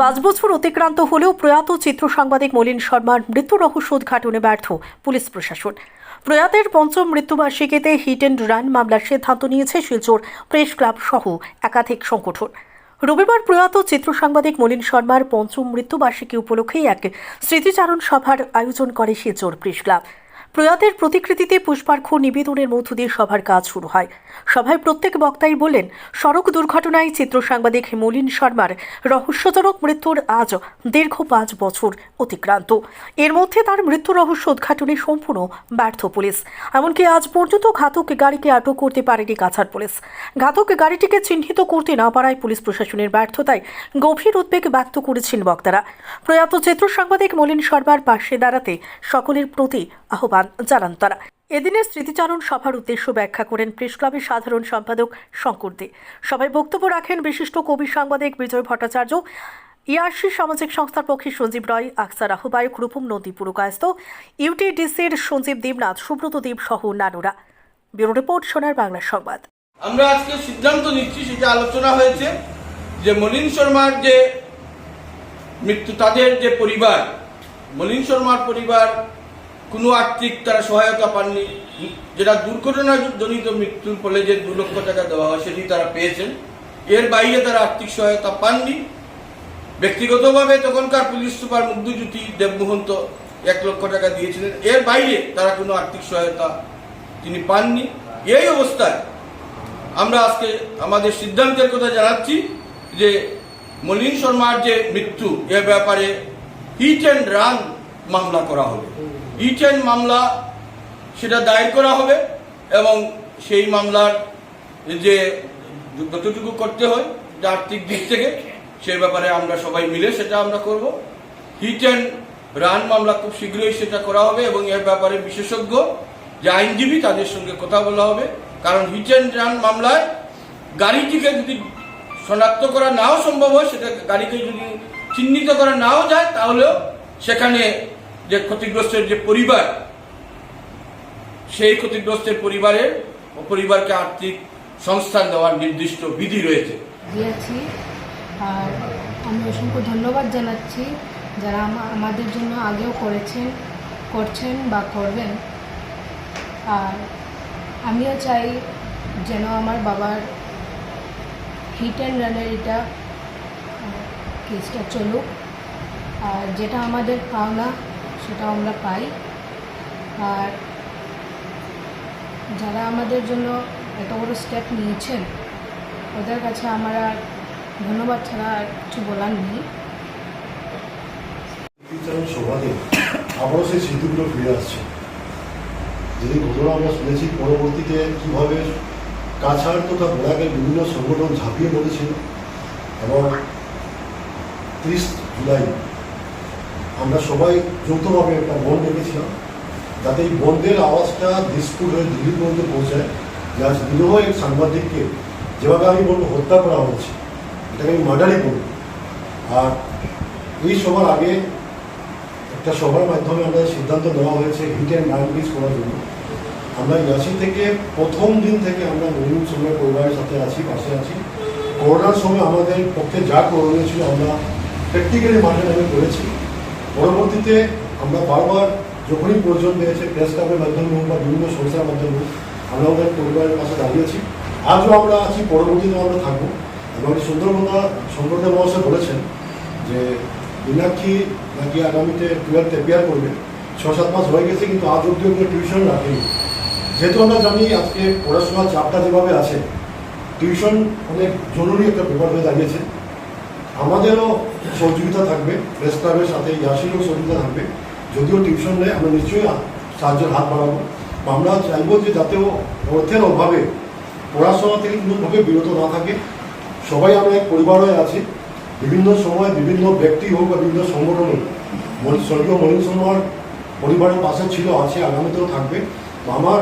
পাঁচ বছর অতিক্রান্ত হলেও প্রয়াত চিত্র সাংবাদিক মলিন শর্মার মৃত্যু রহস্য উদ্ঘাটনে ব্যর্থ পুলিশ প্রশাসন। প্রয়াতের পঞ্চম মৃত্যুবার্ষিকীতে হিট অ্যান্ড রান মামলার সিদ্ধান্ত নিয়েছে শিলচর প্রেস ক্লাব সহ একাধিক সংগঠন। রবিবার প্রয়াত চিত্র সাংবাদিক মলিন শর্মার পঞ্চম মৃত্যুবার্ষিকী উপলক্ষে এক স্মৃতিচারণ সভার আয়োজন করে শিলচর প্রেস ক্লাব। প্রয়াতের প্রতিকৃতিতে পুষ্পার্ঘ নিবেদনের মধ্য দিয়ে সভার কাজ শুরু হয়। সভায় প্রত্যেক বক্তাই বললেন সড়ক দুর্ঘটনায় চিত্র সাংবাদিক মলিন শর্মার রহস্যজনক মৃত্যুর আজ দীর্ঘ পাঁচ বছর অতিক্রান্ত। এর মধ্যে তার মৃত্যু রহস্য উদ্ঘাটনে সম্পূর্ণ ব্যর্থ পুলিশ। এমনকি আজ পর্যন্ত ঘাতক গাড়িকে আটক করতে পারেনি কাছাড় পুলিশ। ঘাতক গাড়িটিকে চিহ্নিত করতে না পারায় পুলিশ প্রশাসনের ব্যর্থতায় গভীর উদ্বেগ ব্যক্ত করেছেন বক্তারা। প্রয়াত চিত্র সাংবাদিক মলিন শর্মার পাশে দাঁড়াতে সকলের প্রতি আহ্বান। জানান তারা এদিনের স্মৃতিচারণ সভার উদ্দেশ্য ব্যাখ্যা করেন প্রেস ক্লাবের সাধারণ সম্পাদক শঙ্কর দে। সভায় বক্তব্য রাখেন বিশিষ্ট কবি সাংবাদিক বিজয় ভট্টাচার্য, ইয়ার্সি সামাজিক সংস্থার পক্ষে সঞ্জীব রয়, আকসার আহ্বায়ক রূপম নদী পুরকায়স্ত ইউটিডিসির সঞ্জীব দেবনাথ, সুব্রত দেব সহ নানুরা ব্যুরো রিপোর্ট, সোনার বাংলা সংবাদ। আমরা আজকে সিদ্ধান্ত নিচ্ছি, সেটা আলোচনা হয়েছে, যে মলিন শর্মার যে মৃত্যু, তাদের যে পরিবার, মলিন শর্মার পরিবার কোনো আর্থিক তারা সহায়তা পাননি। যেটা দুর্ঘটনাজনিত মৃত্যুর ফলে যে দু লক্ষ টাকা দেওয়া হয় সেটি তারা পেয়েছেন। এর বাইরে তারা আর্থিক সহায়তা পাননি। ব্যক্তিগতভাবে তখনকার পুলিশ সুপার মুগ্ধজ্যোতি দেবমোহন্ত এক লক্ষ টাকা দিয়েছিলেন। এর বাইরে তারা কোনো আর্থিক সহায়তা তিনি পাননি। এই অবস্থায় আমরা আজকে আমাদের সিদ্ধান্তের কথা জানাচ্ছি যে মলিন শর্মার যে মৃত্যু এ ব্যাপারে হিট অ্যান্ড রান মামলা করা হবে হিট অ্যান্ড মামলা সেটা দায়ের করা হবে এবং সেই মামলার যে যতটুকু করতে হয়, যে আর্থিক দিক থেকে সে ব্যাপারে আমরা সবাই মিলে সেটা আমরা করব। হিট অ্যান্ড রান মামলা খুব শীঘ্রই সেটা করা হবে এবং এর ব্যাপারে বিশেষজ্ঞ, যে আইনজীবী তাদের সঙ্গে কথা বলা হবে। কারণ হিট অ্যান্ড রান মামলায় গাড়িটিকে যদি শনাক্ত করা নাও সম্ভব হয় সেটা গাড়িকে যদি চিহ্নিত করা নাও যায়, তাহলেও সেখানে যে ক্ষতিগ্রস্তের যে পরিবার, সেই ক্ষতিগ্রস্তের পরিবারের ও পরিবারকে আর্থিক সংস্থান দেওয়ার নির্দিষ্ট বিধি রয়েছে। দিয়েছি। আর আমি অসংখ্য ধন্যবাদ জানাচ্ছি যারা আমাদের জন্য আগেও করেছেন, করছেন বা করবেন। আর আমিও চাই যেন আমার বাবার হিট অ্যান্ড রানের এটা কেসটা চলুক। আর যেটা আমাদের পাওনা, সেটা আমরা পাই। আর যারা আমাদের জন্য এত বড় স্টেপ নিয়েছেন, ওদের কাছে আমার আর ধন্যবাদ ছাড়া আর কিছু বলার নেই। বিচারণ আবারও সেই স্মৃতিগুলো ফিরে আসছে। যদি ঘটনা আমরা শুনেছি, পরবর্তীতে কীভাবে কাছাড় তথা বোরাকের বিভিন্ন সংগঠন ঝাঁপিয়ে পড়েছিল। এবং ত্রিশ জুলাই আমরা সবাই যৌথভাবে একটা বন্ড ডেকেছিলাম। যাতে এই বন্ডের আওয়াজটা দিসপুর হয়ে দিল্লি পর্যন্ত পৌঁছায়। যে আজ বিরহ এক সাংবাদিককে যেভাবে আমি বলব হত্যা করা হয়েছে, এটাকে আমি মার্ডারই বলব। আর এই সবার আগে একটা সভার মাধ্যমে আমাদের সিদ্ধান্ত নেওয়া হয়েছে হিট অ্যান্ড রান পিস করার জন্য। আমরা ইয়াসি থেকে প্রথম দিন থেকে আমরা নবীন সময় পরিবারের সাথে আছি, পাশে আছি। করোনার সময় আমাদের পক্ষে যা করণীয় ছিল আমরা প্র্যাকটিক্যালি মাঠে নেমে করেছি পরবর্তীতে আমরা বারবার যখনই প্রয়োজন পেয়েছে প্রেস ক্লাবের মাধ্যমে হোক বা বিভিন্ন সংস্থার মাধ্যমে হোক, আমরা আমাদের পরিবারের পাশে দাঁড়িয়েছি আজও আমরা আছি, পরবর্তীতে আমরা থাকব। এবং সুন্দরবনা সম্প্রদায় মহাশয় বলেছেন যে, মীনাক্ষী নাকি আগামীতে টুয়েলভ অ্যাপিয়ার করবে। ছ সাত মাস হয়ে গেছে, কিন্তু আজ অব্দি ওকে টিউশন রাখেনি। যেহেতু আমরা জানি আজকে পড়াশোনার চাপটা যেভাবে আছে টিউশন অনেক জরুরি একটা ব্যাপার হয়ে দাঁড়িয়েছে। আমাদেরও সহযোগিতা থাকবে প্রেস ক্লাবের সাথে ইয়াসিরও সহযোগিতা থাকবে। যদিও টিউশন নেই আমরা নিশ্চয়ই সাহায্যের হাত বাড়াবো। আমরা চাইব যে যাতেও অর্থের অভাবে পড়াশোনা থেকে কোনোভাবে বিরত না থাকে। সবাই আমরা এক পরিবার হয়ে আছি। বিভিন্ন সময় বিভিন্ন ব্যক্তি হোক বা বিভিন্ন সংগঠন হোক স্বর্গীয় মনীষ শর্মার পরিবারের পাশে ছিল, আছে, আগামীতেও থাকবে। আমার